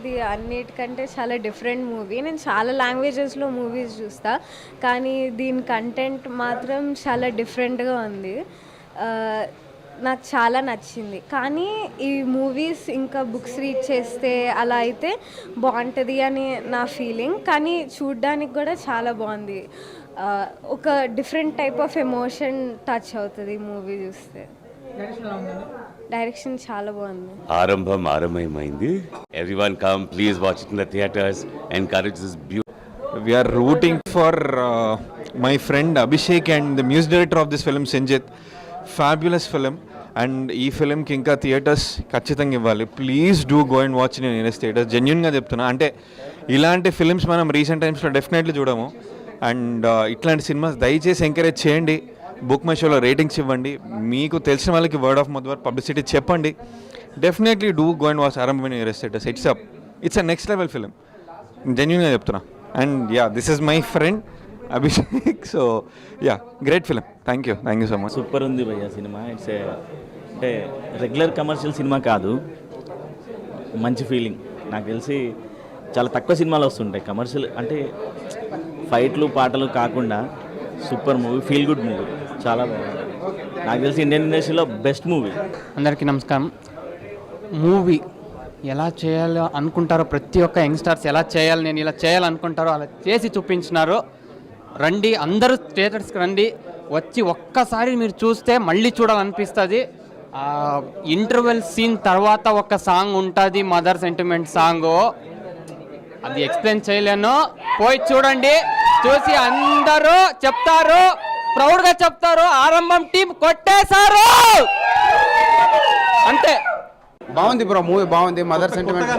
ఇది అన్నిటికంటే చాలా డిఫరెంట్ మూవీ నేను చాలా లాంగ్వేజెస్లో మూవీస్ చూస్తా కానీ దీని కంటెంట్ మాత్రం చాలా డిఫరెంట్గా ఉంది. నాకు చాలా నచ్చింది. కానీ ఈ మూవీస్ ఇంకా బుక్స్ రీడ్ చేస్తే అలా అయితే బాగుంటుంది అని నా ఫీలింగ్ కానీ చూడ్డానికి కూడా చాలా బాగుంది. ఒక different type of emotion touch అవుతుంది ఈ మూవీ చూస్తే. డైరెక్షన్ చాలా బాగుంది. ఆరంభం ఆరంభమైంది. Everyone come please watch it in the theatres encourage this బ్యూ are rooting for uh, my friend Abhishek and the music director of this film, Sinjit. Fabulous film. And ఈ ఫిలింకి ఇంకా థియేటర్స్ ఖచ్చితంగా ఇవ్వాలి. Please do go and watch నేను years theatres జెన్యున్గా చెప్తున్నా. అంటే ఇలాంటి ఫిలిమ్స్ మనం రీసెంట్ టైమ్స్లో డెఫినెట్లీ చూడము. అండ్ ఇట్లాంటి సినిమాస్ దయచేసి ఎంకరేజ్ చేయండి. బుక్ మై షోలో రేటింగ్స్ ఇవ్వండి. మీకు తెలిసిన వాళ్ళకి వర్డ్ ఆఫ్ మౌత్ పబ్లిసిటీ చెప్పండి. Definitely do go and watch ఆరంభమైన years it's up it's a next level film జెన్యున్గా చెప్తున్నా. And yeah this is my friend Abhishek so yeah great film thank you thank you so much super ఉంది భయ్య సినిమా. It's అంటే regular commercial సినిమా కాదు. మంచి feeling నాకు తెలిసి చాలా తక్కువ సినిమాలు వస్తుంటాయి. కమర్షియల్ అంటే ఫైట్లు పాటలు కాకుండా super movie feel good movie చాలా బాగుంది. నాకు తెలిసి ఇండియన్ ఇండస్ట్రీలో బెస్ట్ మూవీ. అందరికీ నమస్కారం. మూవీ ఎలా చేయాలో అనుకుంటారో ప్రతి ఒక్క యంగ్స్టర్స్ ఎలా చేయాలి నేను ఇలా చేయాలనుకుంటారో అలా చేసి చూపించినారు. రండి అందరూ థియేటర్స్కి రండి. వచ్చి ఒక్కసారి మీరు చూస్తే మళ్ళీ చూడాలనిపిస్తుంది. ఇంటర్వెల్ సీన్ తర్వాత ఒక సాంగ్ ఉంటుంది మదర్ సెంటిమెంట్ సాంగ్. అది ఎక్స్ప్లెయిన్ చేయలేను. పోయి చూడండి. చూసి అందరూ చెప్తారు. ప్రౌడ్గా చెప్తారు. ఆరంభం టీం కొట్టేశారు. అంతే. బాగుంది బ్రో మూవీ బాగుంది మదర్ సెంటిమెంట్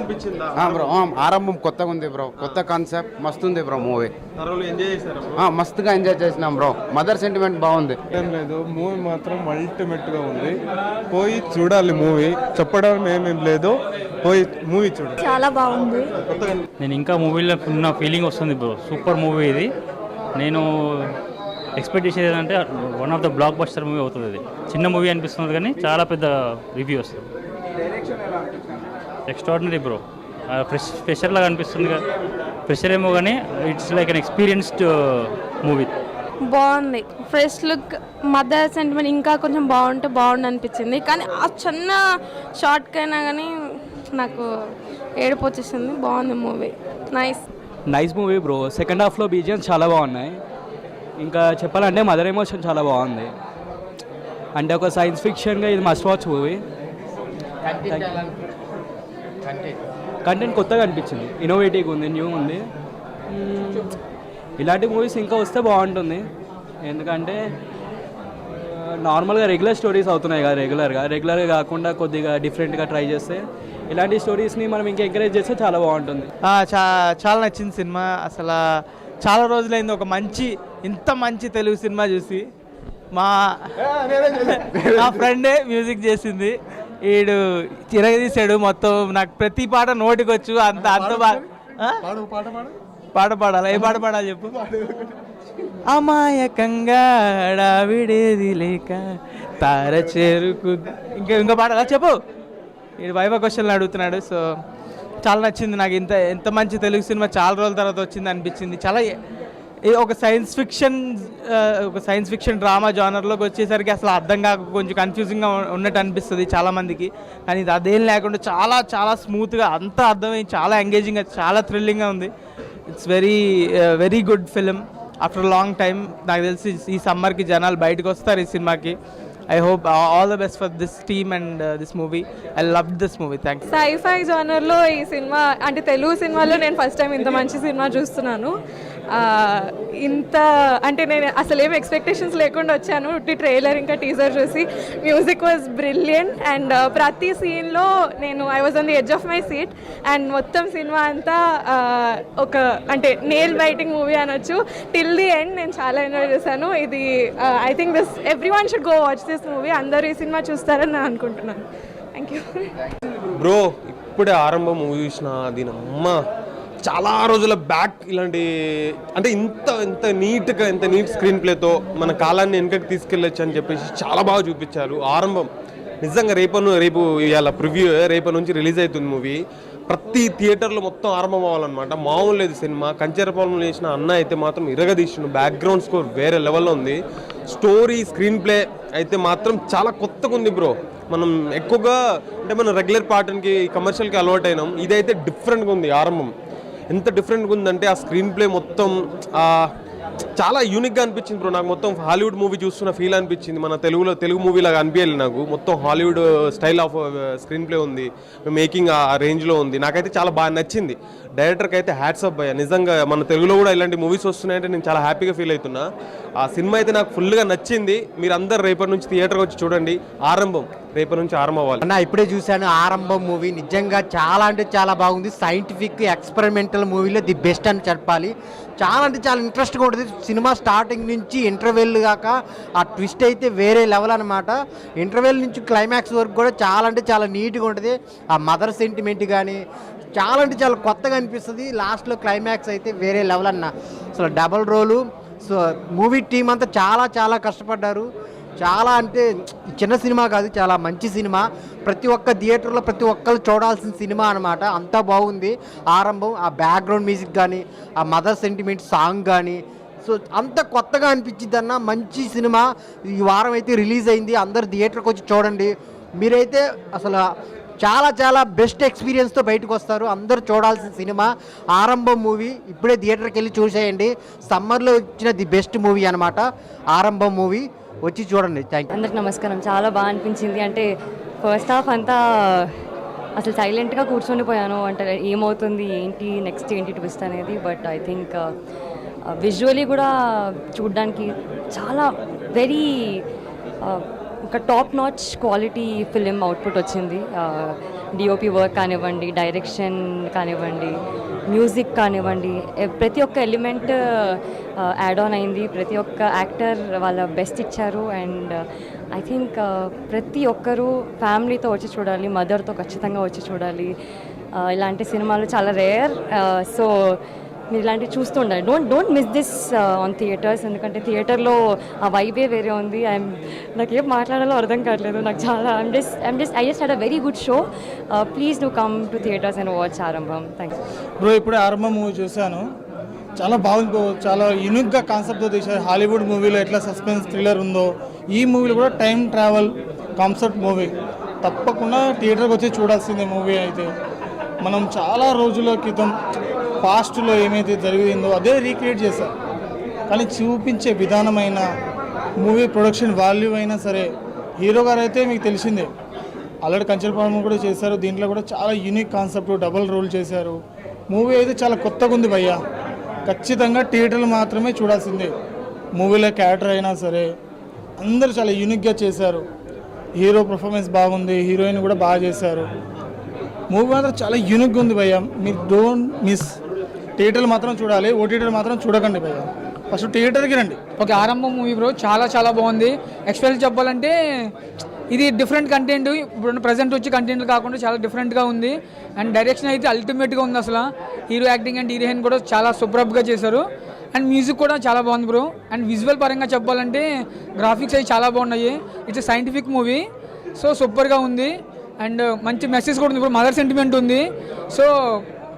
బ్రో ఆ, ఆరంభం కొత్తగా ఉంది బ్రో కొత్త కాన్సెప్ట్ మస్తు ఉంది బ్రో మూవీ. మస్తుగా ఎంజాయ్ చేసినాం బ్రో మదర్ సెంటిమెంట్ బాగుంది. ఏం లేదు మూవీ మాత్రం అల్టిమేట్గా ఉంది. పోయి చూడాలి మూవీ చెప్పడం ఏమేం లేదు పోయి మూవీ చూడాలి. చాలా బాగుంది. నేను ఇంకా మూవీలో ఉన్న ఫీలింగ్ వస్తుంది బ్రో సూపర్ మూవీ ఇది. నేను ఎక్స్పెక్ట్ చేసేది ఏంటంటే one of the blockbuster movie అవుతుంది ఇది చిన్న మూవీ అనిపిస్తుంది కానీ చాలా పెద్ద రివ్యూ వస్తుంది. ఎక్స్ట్రాడినరీ బ్రో ఫ్రెష్ ఫ్రెషర్ లాగా అనిపిస్తుంది ఫ్రెషర్ ఏమో కానీ it's like an experienced movie బాగుంది. ఫ్రెష్ లుక్ మదర్ సెంటిమెంట్ ఇంకా కొంచెం బాగుంటే బాగుండు అనిపించింది. కానీ ఆ చిన్న షార్ట్కైనా కానీ నాకు ఏడుపు వచ్చేసింది. బాగుంది movie nice nice movie bro second హాఫ్లో బీజిఎమ్స్ చాలా బాగున్నాయి. ఇంకా చెప్పాలంటే మదర్ ఎమోషన్ చాలా బాగుంది. అంటే ఒక సైన్స్ ఫిక్షన్గా ఇది మస్ట్ వాచ్ మూవీ కంటెంట్ కొత్తగా అనిపించింది. ఇన్నోవేటివ్గా ఉంది న్యూ ఉంది. మ్మ్. ఇలాంటి మూవీస్ ఇంకా వస్తే బాగుంటుంది. ఎందుకంటే నార్మల్గా రెగ్యులర్ స్టోరీస్ అవుతున్నాయి కదా రెగ్యులర్గా రెగ్యులర్గా కాకుండా కొద్దిగా డిఫరెంట్గా ట్రై చేస్తే ఇలాంటి స్టోరీస్ని మనం ఇంకా ఎంకరేజ్ చేస్తే చాలా బాగుంటుంది. చాలా నచ్చింది సినిమా. అసలు చాలా రోజులైంది. ఒక మంచి ఇంత మంచి తెలుగు సినిమా చూసి మా నా ఫ్రెండే మ్యూజిక్ చేసింది. ఈడు తిరగదీశాడు మొత్తం. నాకు ప్రతి పాట నోటికి వచ్చు అంత అంత పాట పాడాలి? ఏ పాట పాడాలి చెప్పు? అమాయకంగా విడేది లేక తార చేరుకు ఇంకా ఇంకా పాడాలా? చెప్పు. ఇది వైవ క్వశ్చన్లు అడుగుతున్నాడు. సో చాలా నచ్చింది నాకు. ఇంత ఎంత మంచి తెలుగు సినిమా చాలా రోజుల తర్వాత వచ్చింది అనిపించింది. చాలా ఒక సైన్స్ ఫిక్షన్ ఒక సైన్స్ ఫిక్షన్ డ్రామా జానర్లోకి వచ్చేసరికి అసలు అర్థం కాక కొంచెం కన్ఫ్యూజింగ్గా ఉన్నట్టు అనిపిస్తుంది చాలామందికి. కానీ ఇది అదేం లేకుండా చాలా చాలా స్మూత్గా అంతా అర్థమై చాలా ఎంగేజింగ్గా చాలా థ్రిల్లింగ్గా ఉంది. It's very very good film after long time నాకు తెలిసి ఈ సమ్మర్కి జనాలు బయటకు వస్తారు ఈ సినిమాకి. I hope all the best for this team and this movie I love this movie thanks sci-fi జానర్లో ఈ సినిమా అంటే తెలుగు సినిమాలో నేను ఫస్ట్ టైం ఇంత మంచి సినిమా చూస్తున్నాను. ఇంత అంటే నేను అసలు ఏం ఎక్స్పెక్టేషన్స్ లేకుండా వచ్చాను. ఉట్టి ట్రైలర్ ఇంకా టీజర్ చూసి మ్యూజిక్ వాజ్ బ్రిలియంట్ అండ్ ప్రతి సీన్లో నేను I was on the edge of my seat and మొత్తం సినిమా అంతా ఒక అంటే నేల్ బైటింగ్ మూవీ అనొచ్చు. టిల్ ది ఎండ్ నేను చాలా ఎంజాయ్ చేశాను. ఇది I think this everyone should go watch this movie అందరూ ఈ సినిమా చూస్తారని నేను అనుకుంటున్నాను. థ్యాంక్ యూ బ్రో ఇప్పుడే ఆరంభం మూవీ చూసిన దీని అమ్మ చాలా రోజుల బ్యాక్ ఇలాంటి అంటే ఇంత ఇంత నీట్గా ఇంత నీట్ స్క్రీన్ ప్లేతో మన కాలాన్ని వెనకకి తీసుకెళ్ళొచ్చు అని చెప్పేసి చాలా బాగా చూపించారు. ఆరంభం నిజంగా రేపను రేపు ఇవాళ ప్రివ్యూ రేపటి నుంచి రిలీజ్ అవుతుంది మూవీ. ప్రతి థియేటర్లో మొత్తం ఆరంభం అవ్వాలన్నమాట మామూలు లేదు సినిమా. కంచెరపాలెం చేసిన అన్న అయితే మాత్రం ఇరగదీసిన బ్యాక్గ్రౌండ్ స్కోర్ వేరే లెవెల్లో ఉంది. స్టోరీ స్క్రీన్ ప్లే అయితే మాత్రం చాలా కొత్తగా ఉంది బ్రో. మనం ఎక్కువగా అంటే మనం రెగ్యులర్ పాటన్కి కమర్షియల్కి అలవాటు అయినాం. ఇదైతే డిఫరెంట్గా ఉంది ఆరంభం. ఎంత డిఫరెంట్గా ఉందంటే ఆ స్క్రీన్ ప్లే మొత్తం చాలా యూనిక్గా అనిపించింది బ్రో నాకు మొత్తం హాలీవుడ్ మూవీ చూస్తున్న ఫీల్ అనిపించింది. మన తెలుగులో తెలుగు మూవీ లాగా అనిపించాలి నాకు. మొత్తం Hollywood style of screenplay ఉంది. మేకింగ్ uh, ఆ రేంజ్లో ఉంది. నాకైతే చాలా బాగా నచ్చింది. డైరెక్టర్కి అయితే హ్యాట్స్ అప్ అయ్యా నిజంగా మన తెలుగులో కూడా ఇలాంటి మూవీస్ వస్తున్నాయంటే నేను చాలా హ్యాపీగా ఫీల్ అవుతున్నా. ఆ సినిమా అయితే నాకు ఫుల్గా నచ్చింది. మీరు అందరు రేపటి నుంచి థియేటర్కి వచ్చి చూడండి. ఆరంభం. రేపు నుంచి ఆరంభం అవ్వాలి. అన్న ఇప్పుడే చూశాను ఆరంభం మూవీ. నిజంగా చాలా అంటే చాలా బాగుంది. సైంటిఫిక్ ఎక్స్పెరిమెంటల్ మూవీలో ది బెస్ట్ అని చెప్పాలి. చాలా అంటే చాలా ఇంట్రెస్ట్గా ఉంటుంది. సినిమా స్టార్టింగ్ నుంచి ఇంటర్వెల్ కాక ఆ ట్విస్ట్ అయితే వేరే లెవెల్ అనమాట ఇంటర్వెల్ నుంచి క్లైమాక్స్ వరకు కూడా చాలా అంటే చాలా నీట్గా ఉంటుంది. ఆ మదర్ సెంటిమెంట్ కానీ చాలా అంటే చాలా కొత్తగా అనిపిస్తుంది. లాస్ట్లో క్లైమాక్స్ అయితే వేరే లెవెల్ అన్న. అసలు double role so movie team అంతా చాలా చాలా కష్టపడ్డారు. చాలా అంటే చిన్న సినిమా కాదు చాలా మంచి సినిమా. ప్రతి ఒక్క థియేటర్లో ప్రతి ఒక్కరు చూడాల్సిన సినిమా అనమాట అంతా బాగుంది. ఆరంభం ఆ బ్యాక్గ్రౌండ్ మ్యూజిక్ కానీ ఆ మదర్ సెంటిమెంట్ సాంగ్ కానీ సో అంత కొత్తగా అనిపించింది అన్న మంచి సినిమా. ఈ వారం అయితే రిలీజ్ అయింది. అందరు థియేటర్కి వచ్చి చూడండి. మీరైతే అసలు చాలా చాలా బెస్ట్ ఎక్స్పీరియన్స్తో బయటకు వస్తారు. అందరూ చూడాల్సిన సినిమా. ఆరంభం మూవీ ఇప్పుడే థియేటర్కి వెళ్ళి చూసేయండి. సమ్మర్లో వచ్చిన ది బెస్ట్ మూవీ అనమాట ఆరంభం మూవీ. వచ్చి చూడండి. థ్యాంక్ యూ అందరికి నమస్కారం. చాలా బాగా అనిపించింది. అంటే ఫస్ట్ హాఫ్ అంతా అసలు సైలెంట్గా కూర్చొనిపోయాను అంటే ఏమవుతుంది ఏంటి నెక్స్ట్ ఏంటి ట్విస్ట్ అనేది. బట్ ఐ థింక్ విజువలీ కూడా చూడడానికి చాలా వెరీ uh, ఒక top notch quality film output వచ్చింది. Uh, డిఓపి వర్క్ కానివ్వండి డైరెక్షన్ కానివ్వండి మ్యూజిక్ కానివ్వండి ప్రతి ఒక్క ఎలిమెంట్ యాడ్ ఆన్ అయింది. ప్రతి ఒక్క యాక్టర్ వాళ్ళ బెస్ట్ ఇచ్చారు. అండ్ ఐ థింక్ ప్రతి ఒక్కరూ ఫ్యామిలీతో వచ్చి చూడాలి మదర్తో ఖచ్చితంగా వచ్చి చూడాలి. ఇలాంటి సినిమాలు చాలా రేర్. సో మీరు ఇలాంటివి చూస్తూ ఉండాలి. Don't don't miss this on theatres ఎందుకంటే థియేటర్లో ఆ వైబే వేరే ఉంది. ఐఎమ్ నాకు ఏం మాట్లాడాలో అర్థం కావట్లేదు. నాకు చాలా I'm just I'm just I just had a very good show please do come to theatres and watch Aarambham thank you bro ఇప్పుడే ఆరంభం మూవీ చూశాను. చాలా బాగుంది బ్రో చాలా యూనిక్గా కాన్సెప్ట్తో తీశారు. హాలీవుడ్ మూవీలో ఎట్లా సస్పెన్స్ థ్రిల్లర్ ఉందో ఈ మూవీలో కూడా టైం ట్రావెల్ కాన్సెప్ట్ మూవీ తప్పకుండా థియేటర్కి వచ్చి చూడాల్సిందే మూవీ అయితే. మనం చాలా రోజుల క్రితం పాస్ట్లో ఏమైతే జరిగిందో అదే రీక్రియేట్ చేశారు. కానీ చూపించే విధానమైన మూవీ ప్రొడక్షన్ వాల్యూ అయినా సరే హీరో గారు అయితే మీకు తెలిసిందే. ఆల్రెడీ కంచెలపాలెం కూడా చేశారు. దీంట్లో కూడా చాలా యూనిక్ కాన్సెప్ట్ డబల్ రోల్ చేశారు. మూవీ అయితే చాలా కొత్తగా ఉంది భయ్య. ఖచ్చితంగా థియేటర్లు మాత్రమే చూడాల్సిందే. మూవీలో క్యారెక్టర్ అయినా సరే అందరూ చాలా యూనిక్గా చేశారు. హీరో పర్ఫార్మెన్స్ బాగుంది హీరోయిన్ కూడా బాగా చేశారు. మూవీ మాత్రం చాలా యూనిక్గా ఉంది భయ్య. మీరు డోంట్ మిస్ థియేటర్లు మాత్రం చూడాలి ఓటీటీలు మాత్రం చూడకండి భయ్య. ఫస్ట్ థియేటర్కి రండి. ఓకే ఆరంభం మూవీ బ్రో చాలా చాలా బాగుంది. ఎక్స్పెల్ చెప్పాలంటే ఇది డిఫరెంట్ కంటెంట్ ఇప్పుడు ప్రజెంట్ వచ్చి కంటెంట్ కాకుండా చాలా డిఫరెంట్గా ఉంది. అండ్ డైరెక్షన్ అయితే అల్టిమేట్గా ఉంది అసలు. హీరో యాక్టింగ్ అండ్ హీరోయిన్ కూడా చాలా సూపర్బ్గా చేశారు. అండ్ మ్యూజిక్ కూడా చాలా బాగుంది బ్రో. అండ్ విజువల్ పరంగా చెప్పాలంటే గ్రాఫిక్స్ అవి చాలా బాగున్నాయి. ఇట్స్ సైంటిఫిక్ మూవీ సో సూపర్గా ఉంది. అండ్ మంచి మెసేజ్ కూడా ఉంది ఇప్పుడు మదర్ సెంటిమెంట్ ఉంది. సో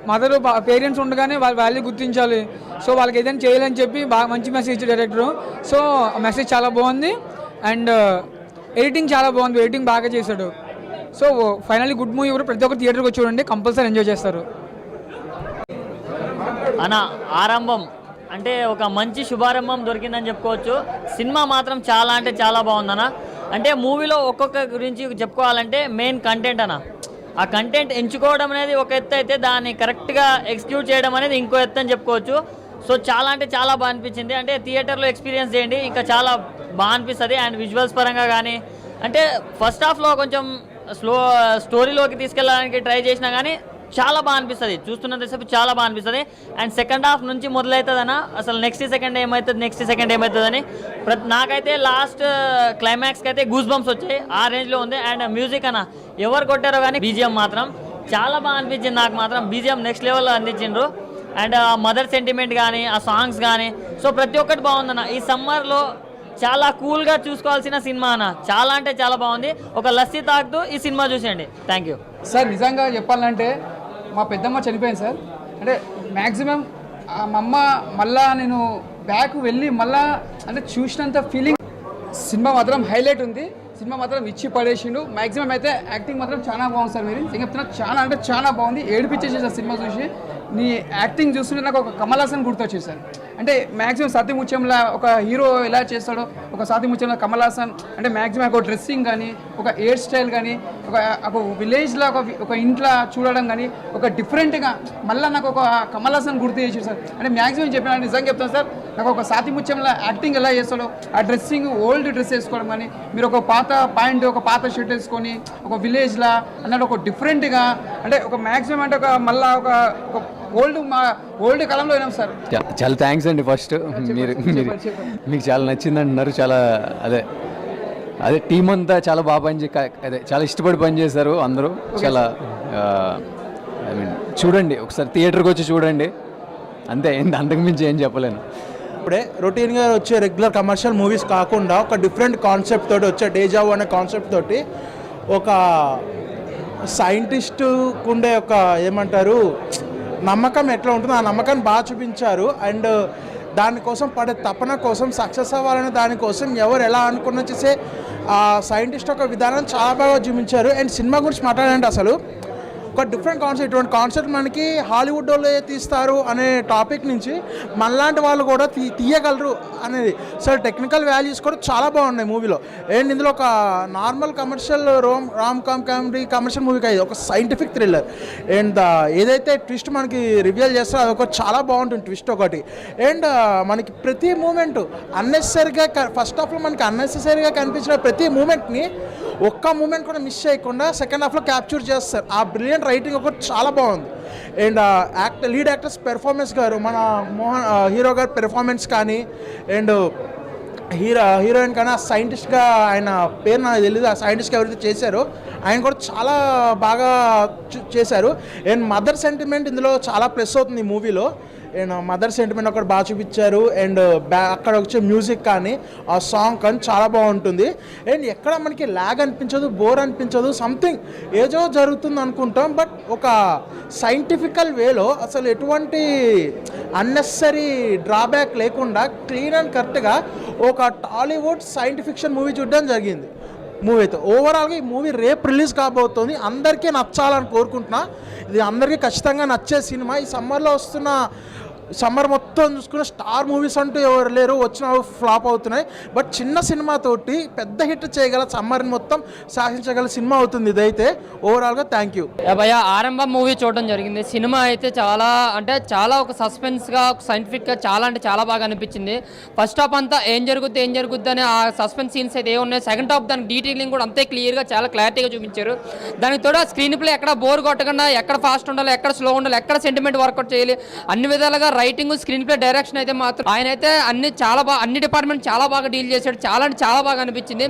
మదర్ పేరెంట్స్ ఉండగానే వాళ్ళ వాల్యూ గుర్తించాలి. సో వాళ్ళకి ఏదైనా చేయాలని చెప్పి బాగా మంచి మెసేజ్ ఇచ్చారు డైరెక్టర్ సో మెసేజ్ చాలా బాగుంది. అండ్ ఎడిటింగ్ చాలా బాగుంది. ఎడిటింగ్ బాగా చేశాడు. సో ఫైనల్లీ గుడ్ మూవీ కూడా ప్రతి ఒక్కరు థియేటర్కి వచ్చి చూడండి. కంపల్సరీ ఎంజాయ్ చేస్తారు. అన్న ఆరంభం. అంటే ఒక మంచి శుభారంభం దొరికిందని చెప్పుకోవచ్చు. సినిమా మాత్రం చాలా అంటే చాలా బాగుందన్న. అంటే మూవీలో ఒక్కొక్క గురించి చెప్పుకోవాలంటే మెయిన్ కంటెంట్ అన్న. ఆ కంటెంట్ ఎంచుకోవడం అనేది ఒక ఎత్తు అయితే దాన్ని కరెక్ట్గా ఎగ్జిక్యూట్ చేయడం అనేది ఇంకో ఎత్తు అని చెప్పుకోవచ్చు. సో చాలా అంటే చాలా బాగా అనిపించింది. అంటే థియేటర్లో ఎక్స్పీరియన్స్ చేయండి. ఇంకా చాలా బాగా అనిపిస్తుంది. అండ్ విజువల్స్ పరంగా కానీ అంటే ఫస్ట్ హాఫ్లో కొంచెం స్లో స్టోరీలోకి తీసుకెళ్ళడానికి ట్రై చేసినా కానీ చాలా బాగా అనిపిస్తుంది. చూస్తున్నంతసేపు చాలా బాగా అనిపిస్తుంది. అండ్ సెకండ్ హాఫ్ నుంచి మొదలవుతుందనా అసలు నెక్స్ట్ సెకండ్ ఏమవుతుంది నెక్స్ట్ సెకండ్ ఏమవుతుందని ప్రతి నాకైతే లాస్ట్ క్లైమాక్స్కి అయితే గూస్ బంప్స్ వచ్చాయి. ఆ రేంజ్లో ఉంది. అండ్ మ్యూజిక్ అన్న ఎవరు కొట్టారో కానీ బీజిఎం మాత్రం. చాలా బాగా అనిపించింది నాకు మాత్రం. బీజిఎం నెక్స్ట్ లెవెల్లో అందించిండ్రు. అండ్ ఆ మదర్ సెంటిమెంట్ కానీ ఆ సాంగ్స్ కానీ సో ప్రతి ఒక్కటి బాగుందన్న. ఈ సమ్మర్లో చాలా కూల్గా చూసుకోవాల్సిన సినిమా అన్న. చాలా అంటే చాలా బాగుంది. ఒక లస్సీ తాగుతూ ఈ సినిమా చూసేయండి. థ్యాంక్ యూ సార్ నిజంగా చెప్పాలంటే మా పెద్దమ్మ చనిపోయింది సార్. అంటే మ్యాక్సిమం మా అమ్మ మళ్ళా నేను బ్యాక్ వెళ్ళి మళ్ళా అంటే చూసినంత ఫీలింగ్ సినిమా మాత్రం హైలైట్ ఉంది. సినిమా మాత్రం ఇచ్చి పడేసిండు. మ్యాక్సిమం అయితే యాక్టింగ్ మాత్రం చాలా బాగుంది సార్ మీరు చెప్తున్నా చాలా అంటే చాలా బాగుంది. ఏడిపించేసి సార్ సినిమా చూసి. నీ యాక్టింగ్ చూస్తుంటే నాకు ఒక కమల్ హాసన్ గుర్తొచ్చేది సార్. అంటే మ్యాక్సిమం సతీ ఒక హీరో ఎలా చేస్తాడో ఒక సతీ ముత్యంలో కమల్ హాసన్ అంటే మ్యాక్సిమం ఒక డ్రెస్సింగ్ కానీ ఒక హెయిర్ స్టైల్ కానీ ఒక ఒక విలేజ్లో ఒక ఒక ఇంట్లో చూడడం కానీ ఒక డిఫరెంట్గా మళ్ళీ నాకు ఒక కమల్ హాసన్ గుర్తు చేసాడు సార్. అంటే మ్యాక్సిమం చెప్పిన నిజంగా చెప్తాను సార్ నాకు ఒక సాతిముత్యంలో యాక్టింగ్ ఎలా చేస్తాడో ఆ డ్రెస్సింగ్ ఓల్డ్ డ్రెస్ వేసుకోవడం కానీ మీరు ఒక పాత పాయింట్ ఒక పాత షర్ట్ వేసుకొని ఒక విలేజ్లా అన్నట్టు ఒక డిఫరెంట్గా అంటే ఒక మ్యాక్సిమం అంటే ఒక మళ్ళా ఒక ఒక ఓల్డ్ మా ఓల్డ్ కాలంలో అయినాం సార్. చాలా థ్యాంక్స్ అండి ఫస్ట్. మీరు మీరు మీకు చాలా నచ్చింది అంటున్నారు చాలా అదే అదే టీం అంతా చాలా బాగా పని అదే చాలా ఇష్టపడి పని చేశారు అందరూ. చాలా ఐ మీన్ చూడండి ఒకసారి థియేటర్కి వచ్చి చూడండి. అంతే ఏంటి అంతకుమించి ఏం చెప్పలేను. ఇప్పుడే రొటీన్గా వచ్చే రెగ్యులర్ కమర్షియల్ మూవీస్ కాకుండా ఒక డిఫరెంట్ కాన్సెప్ట్ తోటి వచ్చే డేజావు అనే కాన్సెప్ట్ తోటి ఒక సైంటిస్టు ఉండే ఒక ఏమంటారు నమ్మకం ఎట్లా ఉంటుందో ఆ నమ్మకాన్ని బాగా చూపించారు. అండ్ uh, దానికోసం పడే తపన కోసం సక్సెస్ అవ్వాలనే దానికోసం ఎవరు ఎలా అనుకున్న చేసే ఆ సైంటిస్ట్ ఒక విధానం చాలా బాగా చూపించారు. అండ్ సినిమా గురించి మాట్లాడండి అసలు. ఒక డిఫరెంట్ కాన్సెప్ట్ ఇటువంటి కాన్సెప్ట్ మనకి హాలీవుడ్ వాళ్ళు తీస్తారు అనే టాపిక్ నుంచి మనలాంటి వాళ్ళు కూడా తీ తీయగలరు అనేది. సో టెక్నికల్ వాల్యూస్ కూడా చాలా బాగున్నాయి మూవీలో అండ్ ఇందులో ఒక normal commercial rom rom com comedy commercial movie కాదు ఒక సైంటిఫిక్ థ్రిల్లర్ అండ్ ఏదైతే ట్విస్ట్ మనకి రివీల్ చేస్తారో అదొక చాలా బాగుంటుంది ట్విస్ట్ ఒకటి. అండ్ uh, మనకి ప్రతి మూమెంట్ అన్నెసరీగా ఫస్ట్ హాఫ్లో మనకి అన్నెసరీగా కనిపించిన ప్రతి మూమెంట్ని ఒక్క మూమెంట్ కూడా మిస్ చేయకుండా సెకండ్ హాఫ్లో క్యాప్చర్ చేస్తారు. ఆ బ్రిలియంట్ రైటింగ్ ఒకటి చాలా బాగుంది. And actor lead actors performance గారు మన మోహన్ హీరో గారి పెర్ఫార్మెన్స్ కానీ అండ్ హీరో హీరోయిన్ కానీ ఆ సైంటిస్ట్గా ఆయన పేరు నాకు తెలియదు ఆ సైంటిస్ట్గా ఎవరైతే చేశారో ఆయన కూడా చాలా బాగా చేశారు. అండ్ మదర్ సెంటిమెంట్ ఇందులో చాలా ప్లస్ అవుతుంది ఈ మూవీలో. అండ్ uh, మదర్ సెంటిమెంట్ ఒకటి బాగా చూపించారు. అండ్ uh, బ్యా అక్కడ వచ్చే మ్యూజిక్ కానీ ఆ సాంగ్ కానీ చాలా బాగుంటుంది. అండ్ ఎక్కడ మనకి ల్యాగ్ అనిపించదు బోర్ అనిపించదు సంథింగ్ ఏదో జరుగుతుంది అనుకుంటాం. బట్ ఒక సైంటిఫికల్ వేలో అసలు ఎటువంటి అన్నెసరీ డ్రాబ్యాక్ లేకుండా క్లీన్ అండ్ కరెక్ట్గా ఒక టాలీవుడ్ సైంటిఫిక్షన్ ఫిక్షన్ మూవీ చూడడం జరిగింది. మూవీ అయితే ఓవరాల్గా ఈ మూవీ రేపు రిలీజ్ కాబోతోంది. అందరికీ నచ్చాలని కోరుకుంటున్నా. ఇది అందరికీ ఖచ్చితంగా నచ్చే సినిమా. ఈ సమ్మర్లో వస్తున్న సమ్మర్ మొత్తం చూసుకున్న స్టార్ మూవీస్ అంటూ ఎవరు లేరు. వచ్చిన ఫ్లాప్ అవుతున్నాయి. బట్ చిన్న సినిమాతోటి పెద్ద హిట్ చేయగల సమ్మర్ని మొత్తం శాసించగల సినిమా అవుతుంది ఇదైతే. ఓవరాల్గా థ్యాంక్ యూ భయ ఆరంభం మూవీ చూడడం జరిగింది. సినిమా అయితే చాలా అంటే చాలా ఒక సస్పెన్స్గా ఒక సైంటిఫిక్గా చాలా అంటే చాలా బాగా అనిపించింది. ఫస్ట్ హాఫ్ అంతా ఏం జరుగుద్ది ఏం జరుగుద్ది అని ఆ సస్పెన్స్ సీన్స్ అయితే ఏ ఉన్నాయి సెకండ్ హాఫ్ దానికి డీటెయిలింగ్ కూడా అంతే క్లియర్గా చాలా క్లారిటీగా చూపించారు. దానికి తోడు స్క్రీన్ ప్లే ఎక్కడ బోర్ కొట్టకుండా ఎక్కడ ఫాస్ట్ ఉండాలి ఎక్కడ స్లో ఉండాలి ఎక్కడ సెంటిమెంట్ వర్కౌట్ చేయాలి అన్ని విధాలుగా రైటింగ్ స్క్రీన్ ప్లే డైరెక్షన్ అయితే మాత్రం ఆయన అయితే అన్ని చాలా బాగా అన్ని డిపార్ట్మెంట్ చాలా బాగా డీల్ చేశాడు. చాలా అంటే చాలా బాగా అనిపించింది.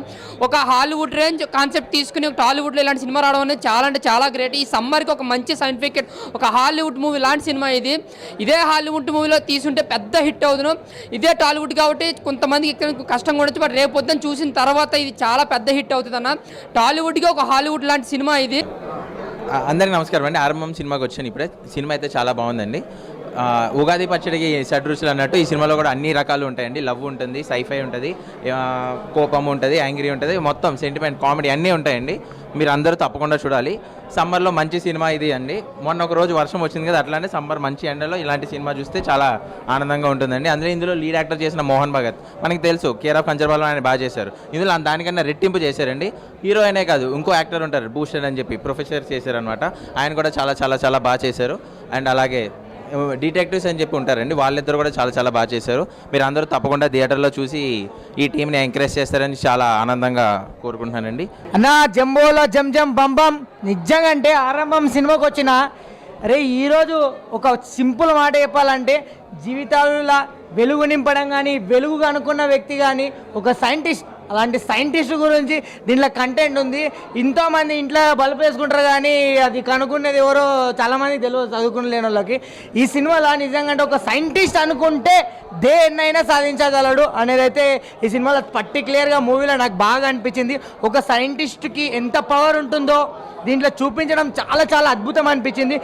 ఒక హాలీవుడ్ రేంజ్ కాన్సెప్ట్ తీసుకుని ఒక టాలీవుడ్లో ఇలాంటి సినిమా రావడం అనేది చాలా అంటే చాలా గ్రేట్ ఈ సమ్మర్కి ఒక మంచి సర్టిఫికేట్ ఒక హాలీవుడ్ మూవీ లాంటి సినిమా ఇది. ఇదే హాలీవుడ్ మూవీలో తీసుంటే పెద్ద హిట్ అవుతును ఇదే టాలీవుడ్ కాబట్టి కొంతమందికి కష్టం కూడా బట్ రేపు పొద్దున్న చూసిన తర్వాత ఇది చాలా పెద్ద హిట్ అవుతుంది అన్న. టాలీవుడ్కి ఒక హాలీవుడ్ లాంటి సినిమా ఇది. అందరికీ నమస్కారం అండి. ఆరంభం సినిమాకి వచ్చాను ఇప్పుడే. సినిమా అయితే చాలా బాగుందండి. ఉగాది పచ్చడికి షడ్రుచులు అన్నట్టు ఈ సినిమాలో కూడా అన్ని రకాలు ఉంటాయండి. లవ్ ఉంటుంది సైఫై ఉంటుంది కోపం ఉంటుంది యాంగ్రీ ఉంటుంది మొత్తం సెంటిమెంట్ కామెడీ అన్నీ ఉంటాయండి. మీరు అందరూ తప్పకుండా చూడాలి. సమ్మర్లో మంచి సినిమా ఇది అండి. మొన్న ఒక రోజు వర్షం వచ్చింది కదా అట్లానే సమ్మర్ మంచి ఎండలో ఇలాంటి సినిమా చూస్తే చాలా ఆనందంగా ఉంటుందండి. అందులో ఇందులో లీడ్ యాక్టర్ చేసిన మోహన్ భగత్. మనకి తెలుసు కేర్ ఆఫ్ కంచర్పాలెం ఆయన బాగా చేశారు. ఇందులో దానికన్నా రెట్టింపు చేశారండి. హీరో అనే కాదు ఇంకో యాక్టర్ ఉంటారు భూషణ్ అని చెప్పి ప్రొఫెసర్ చేశారనమాట ఆయన కూడా చాలా చాలా చాలా బాగా చేశారు. అండ్ అలాగే డిటెక్టివ్స్ అని చెప్పి ఉంటారండి. వాళ్ళిద్దరు కూడా చాలా చాలా బాగా చేశారు. మీరు అందరూ తప్పకుండా థియేటర్లో చూసి ఈ టీంని ఎంకరేజ్ చేస్తారని చాలా ఆనందంగా కోరుకుంటున్నానండి. అన్న జంబోలో జం జం బంబం నిజంగా అంటే ఆరంభం సినిమాకి వచ్చిన అరే ఈరోజు ఒక సింపుల్ మాట చెప్పాలంటే జీవితాలలో వెలుగు నింపడం కానీ వెలుగు అనుకున్న వ్యక్తి కానీ ఒక సైంటిస్ట్ అలాంటి సైంటిస్ట్ గురించి దీంట్లో కంటెంట్ ఉంది. ఎంతోమంది ఇంట్లో బల్బ్ వేసుకుంటారు కానీ అది కనుక్కునేది ఎవరో చాలామంది తెలియదు చదువుకుని వాళ్ళకి. ఈ సినిమాలో నిజంగా అంటే ఒక సైంటిస్ట్ అనుకుంటే దేన్నైనా సాధించగలడు అనేది అయితే ఈ సినిమాలో పర్టికులర్గా మూవీలో నాకు బాగా అనిపించింది. ఒక సైంటిస్ట్కి ఎంత పవర్ ఉంటుందో దీంట్లో చూపించడం చాలా చాలా అద్భుతం అనిపించింది.